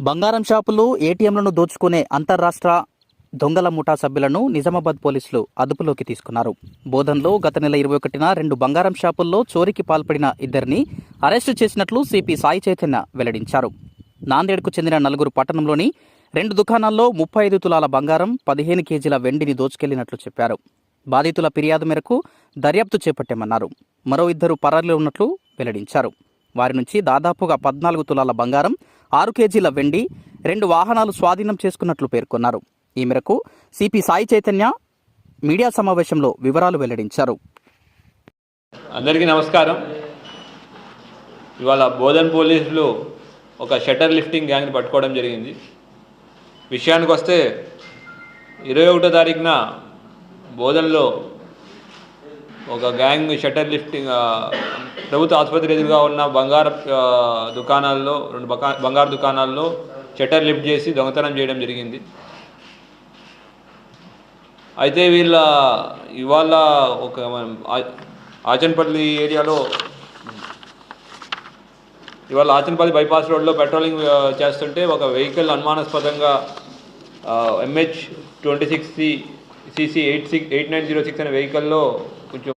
బంగారం షాపులు ఏటీఎంలను దోచుకునే అంతర్రాష్ట్ర దొంగల ముఠా సభ్యులను నిజామాబాద్ పోలీసులు అదుపులోకి తీసుకున్నారు. బోధన్లో గత నెల ఇరవై ఒకటిన రెండు బంగారం షాపుల్లో చోరీకి పాల్పడిన ఇద్దరిని అరెస్టు చేసినట్లు సిపి సాయి చైతన్య వెల్లడించారు. నాందేడ్కు చెందిన నలుగురు పట్టణంలోని రెండు దుకాణాల్లో ముప్పై ఐదు తులాల బంగారం పదిహేను కేజీల వెండిని దోచుకెళ్ళినట్లు చెప్పారు. బాధితుల ఫిర్యాదు మేరకు దర్యాప్తు చేపట్టామన్నారు. మరో ఇద్దరు పరారీలో ఉన్నట్లు వెల్లడించారు. వారి నుంచి దాదాపుగా పద్నాలుగు తులాల బంగారం ఆరు కేజీల వెండి రెండు వాహనాలు స్వాధీనం చేసుకున్నట్లు పేర్కొన్నారు. ఈ మేరకు సిపి సాయి చైతన్య మీడియా సమావేశంలో వివరాలు వెల్లడించారు. అందరికీ నమస్కారం. ఇవాళ బోధన్ పోలీసులు ఒక షటర్ లిఫ్టింగ్ గ్యాంగ్ని పట్టుకోవడం జరిగింది. విషయానికి వస్తే ఇరవై ఒకటో తారీఖున బోధనలో ఒక గ్యాంగ్ షటర్ లిఫ్టింగ్ ప్రభుత్వ ఆసుపత్రి ఎదురుగా ఉన్న బంగారు దుకాణాల్లో రెండు బకా బంగారు దుకాణాల్లో షట్టర్ లిఫ్ట్ చేసి దొంగతనం చేయడం జరిగింది. అయితే వీళ్ళ ఇవాళ ఒక ఆచన్పల్లి ఏరియాలో ఇవాళ ఆచన్పల్లి బైపాస్ రోడ్లో పెట్రోలింగ్ చేస్తుంటే ఒక వెహికల్ అనుమానాస్పదంగా MH twenty six C C C eight six eight nine zero six అనే వెహికల్లో